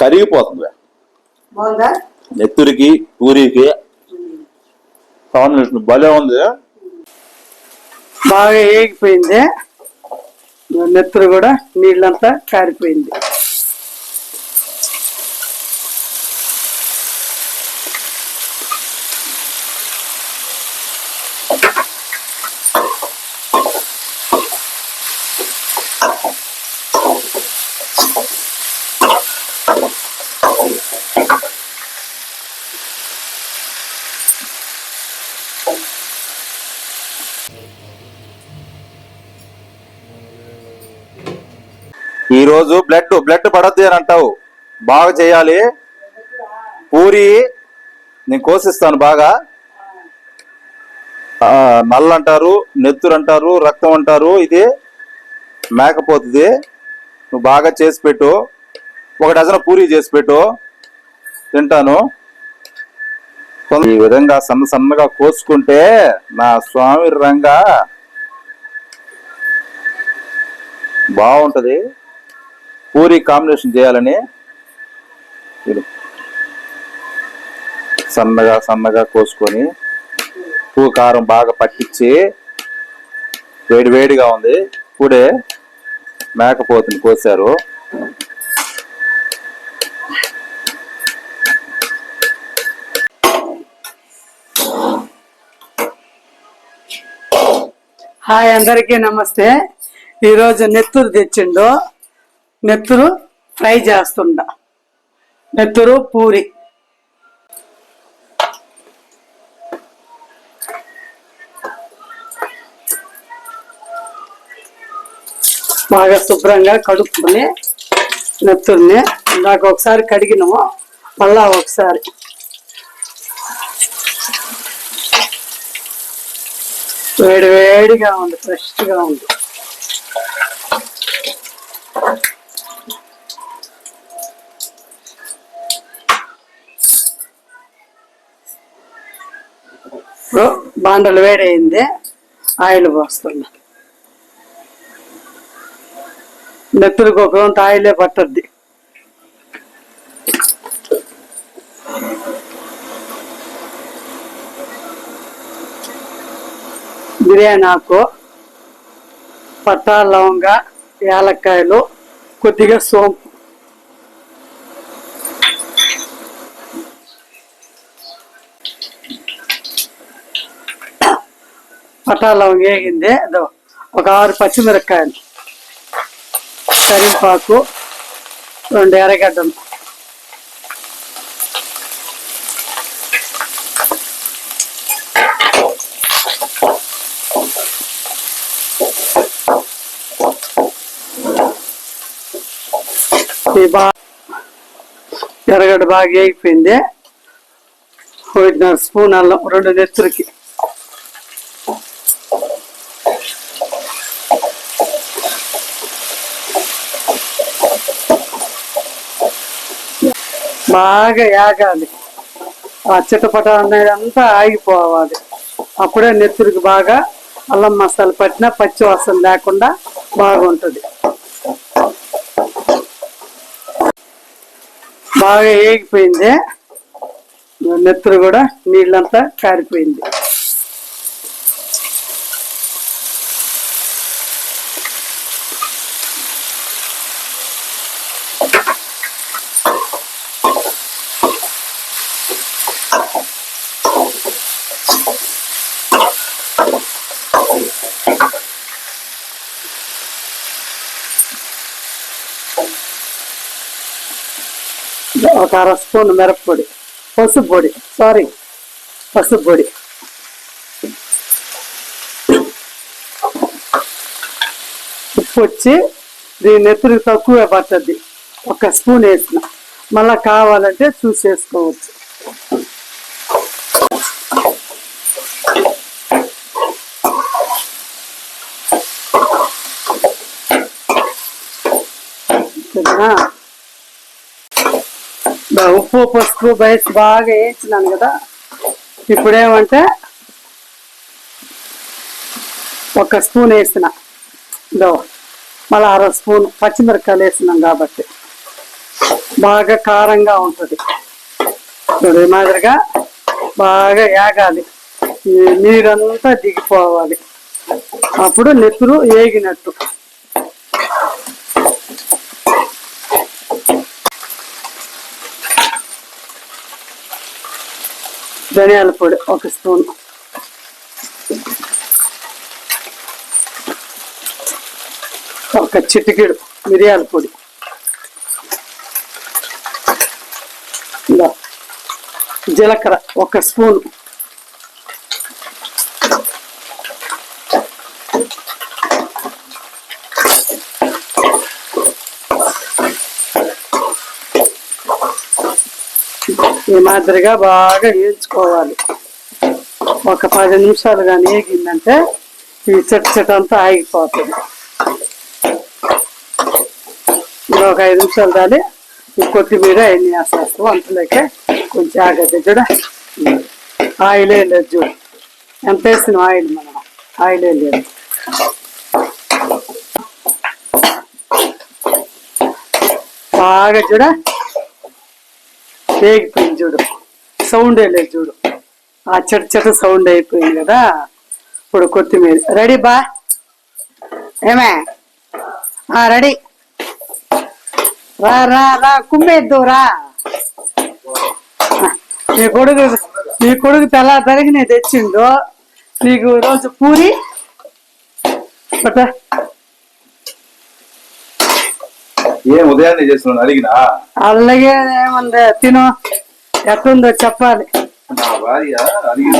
కరిగిపోతుంది. నెత్తురికి పూరికి కాంబినేషన్ భలే ఉంది. బాగా ఏగిపోయింది. నెత్తురు కూడా నీళ్ళంతా కారిపోయింది. ఈ రోజు బ్లడ్ బ్లడ్ పడద్దు అని అంటావు. బాగా చేయాలి. పూరి నేను కోసిస్తాను బాగా. నల్ల అంటారు నెత్తురు అంటారు రక్తం అంటారు ఇది మేకపోతుంది. నువ్వు బాగా చేసి పెట్టు. ఒక డజన్ పూరి చేసి పెట్టు. తింటాను. ఈ విధంగా సన్న సన్నగా కోసుకుంటే నా స్వామి రంగా బాగుంటది. పూరి కాంబినేషన్ చేయాలని సన్నగా సన్నగా కోసుకొని పూ కారం బాగా పట్టించి వేడి వేడిగా ఉంది. ఇప్పుడే మేకపోతుని కోసారు. హాయ్ అందరికీ నమస్తే. ఈరోజు నెత్తురు తెచ్చిండు. నెత్తురు ఫ్రై చేస్తుండ. నెత్తురు పూరి. బాగా శుభ్రంగా కడుక్కుని నెత్తుర్ని ఇందాక ఒకసారి కడిగినాము మళ్ళా ఒకసారి. వేడి వేడిగా ఉంది ఫ్రెష్గా ఉంది. ఇప్పుడు బాండలు వేడైంది ఆయిల్ పోస్తున్నా. నెత్తులకు ఒక వంత ఆయిలే పట్టద్ది. బిర్యానీ ఆకు పట్టా లవంగ యాలక్కాయలు కొద్దిగా సోంపు పటాలం వేగింది అదో ఒక ఆరు పచ్చిమిరపకాయలు. కరింపాకు రెండు ఎర్రగడ్డలు. ఈ బా ఎర్రగడ్డ బాగా వేగిపోయింది. ఒకటిన్నర స్పూన్ అల్లం రెండు నెత్తురికి. బాగా ఏగాలి ఆ చిటపట అనేది అంతా ఆగిపోవాలి. అప్పుడే నెత్తురికి బాగా అల్లం మసాలా పట్టినా పచ్చి వాసన లేకుండా బాగుంటుంది. బాగా ఏగిపోయింది. నెత్తురు కూడా నీళ్ళంతా కారిపోయింది. ఒక అర స్పూన్ మిరప్పొడి పసుపు పొడి సారీ పసుపు పొడి ఉప్పు వచ్చి దీని ఎత్తురు తక్కువే పడుతుంది ఒక స్పూన్ వేసిన. మళ్ళా కావాలంటే చూసేసుకోవచ్చు ఓకేనా? ఉప్పు పసుపు బయస్ బాగా వేయించినాను కదా. ఇప్పుడు ఏమంటే ఒక స్పూన్ వేసిన. ఇదో మళ్ళీ అర స్పూన్ పచ్చిమిరపకాయలు వేసినాం కాబట్టి. బాగా కారంగా ఉంటుంది. ఇప్పుడు ఈ మాదిరిగా బాగా ఏగాలి. నీరంతా దిగిపోవాలి. అప్పుడు నెత్తురు ఏగినట్టు. ధనియాల పొడి ఒక స్పూన్. ఒక చిటికెడు మిరియాల పొడి. జీలకర్ర ఒక స్పూన్. ఈ మాదిరిగా బాగా వేయించుకోవాలి. ఒక పది నిమిషాలు కానీ వేగిందంటే ఈ చెట్టు చెట్టు అంతా ఆగిపోతుంది. ఇంకా ఒక ఐదు నిమిషాలు దాని కొత్తిమీర ఎన్ని వేసేస్తాం అంతలోకే కొంచెం ఆగద్దు చూడ. ఆయిల్ లేదు చూడు. ఎంత వేసిన ఆయిల్ మనం? ఆయిల్ లేదు. బాగా చూడ. వేగిపోయింది చూడు. సౌండ్ లేదు చూడు. ఆ చెట్ట చెట్ట సౌండ్ అయిపోయింది కదా. ఇప్పుడు కొత్తిమీర. రెడీ బా? ఏమే? ఆ రెడీ. రా రా రా కుమ్మేద్దు రా. నీ కొడుకు నీ కొడుకు తెల్ల తరిగి నేను తెచ్చిండు. నీకు రోజు పూరి. పట్ట ఏం ఉదయాన్నే చేస్తున్నాను అడిగినా? అలాగే ఏముంది తిను. ఎట్లుందో చెప్పాలి. నా భార్య అడిగిన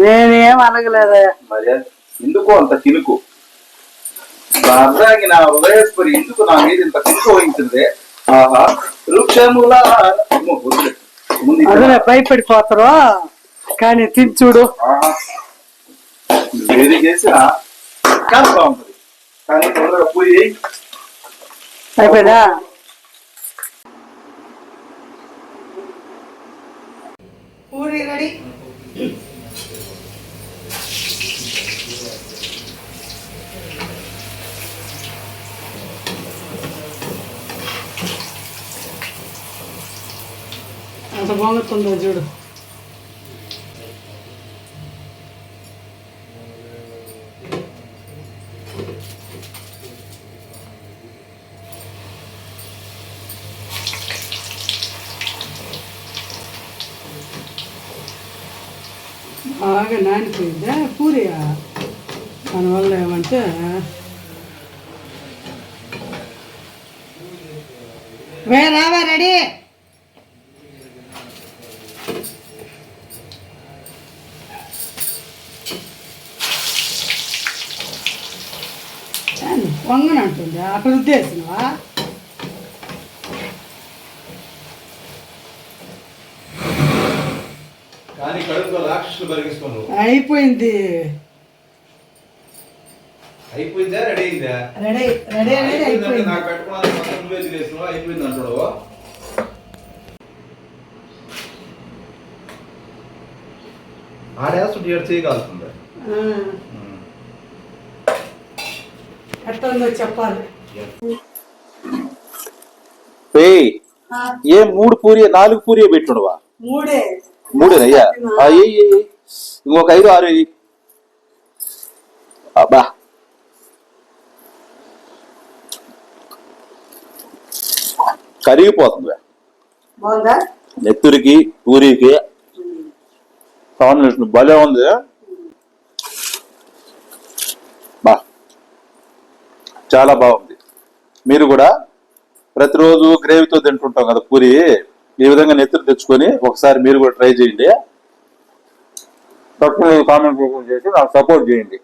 నేనేం అడగలేదు. మరి ఎందుకు అంత నా అర్థానికి నా హృదయస్పరి ఎందుకు నా మీద ఇంత కినుకు వహించింది? ఆహా వృక్షముల. అదే భయపడిపోతారు? కానీ తిని చూడు. ఏది చేసినా చాలా బాగుంటుంది. కానీ తొందరగా పూరి చేయి. అయిపోయిందా? పూరి రెడీ అంత బాగుంటుందో చూడు బాగా నానిపోయిందా పూరి దానివల్ల ఏమంటే వే రావా రెడీ పొంగనంటుందా అక్కడ ఉద్దేశమా కానీ కడుపులో రాక్షసులు బరిగిస్తున్నావు అయిపోయింది. అయిపోయిందా? రెడీ అయిందా? రెడీ రెడీ అనేది అయిపోయిందంటే అయిపోయింది. నాకు పెట్టుకున్నాను మొత్తం నువ్వే తినేసినావు అయిపోయింది అంటాడు ఆడేస్తుంటే ఏడు చేయగలుగుతుంది? ఆ, ఎట్టుందో చెప్పాలి. ఏ మూడు పూరి నాలుగు పూరి పెట్టుడువా? మూడే. మూడేనయ్యా ఎయ్. ఇంకొక ఐదు ఆరు. అబ్బా కరిగిపోతుంది నెత్తురికి పూరికి కాంబినేషన్ భలే ఉంది బా చాలా బాగుంది మీరు కూడా ప్రతిరోజు గ్రేవీతో తింటుంటాం కదా పూరి ఈ విధంగా నెత్తులు తెచ్చుకొని ఒకసారి మీరు కూడా ట్రై చేయండి. తక్కువ కామెంట్ చేసి నాకు సపోర్ట్ చేయండి.